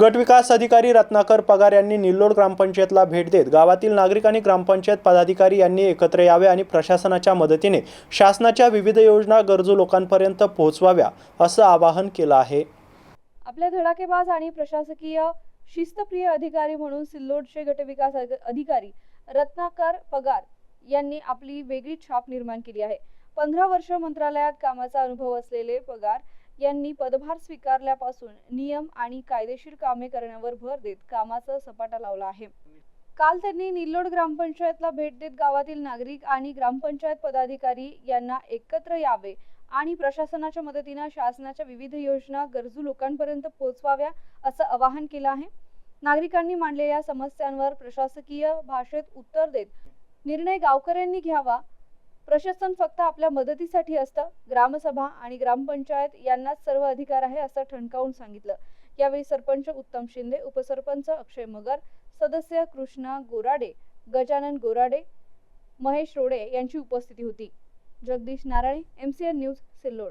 गटविकास अधिकारी रत्नाकर पगार यांनी निल्लोड ग्रामपंचायतला भेट देत गावातील नागरिक आणि ग्रामपंचायत पदाधिकारी यांनी एकत्र यावे आणि प्रशासनाच्या मदतीने शासनाच्या विविध योजना गरजू लोकांपर्यंत पोहोचवाव्या असं आवाहन केलं आहे. आपल्या धडाकेबाज आणि प्रशासकीय शिस्तप्रिय अधिकारी म्हणून सिल्लोडचे गटविकास अधिकारी रत्नाकर पगार यांनी आपली वेगळी छाप निर्माण केली आहे. पंधरा वर्ष मंत्रालयात कामाचा अनुभव असलेले पगार यांनी पदभार स्वीकारल्यापासून नियम आणि कायदेशीर कामे करण्यावर भर देत कामाचा सपाटा लावला आहे. काल त्यांनी निल्लोड ग्रामपंचायतला भेट देत गावातील नागरिक आणि ग्रामपंचायत पदाधिकारी यांना एकत्र यावे आणि प्रशासनाच्या मदतीनं शासनाच्या विविध योजना गरजू लोकांपर्यंत पोहोचवाव्या असं आवाहन केलं आहे. नागरिकांनी मांडलेल्या समस्यांवर प्रशासकीय भाषेत उत्तर देत निर्णय गावकऱ्यांनी घ्यावा प्रशासन फक्त आपल्या मदतीसाठी असतं. ग्रामसभा आणि ग्रामपंचायत यांनाच सर्व अधिकार आहे असं ठणकावून सांगितलं. यावेळी सरपंच उत्तम शिंदे उपसरपंच अक्षय मगर सदस्य कृष्णा गोराडे गजानन गोराडे महेश रोडे यांची उपस्थिती होती. Jagdish Narayan M C N news Sillod.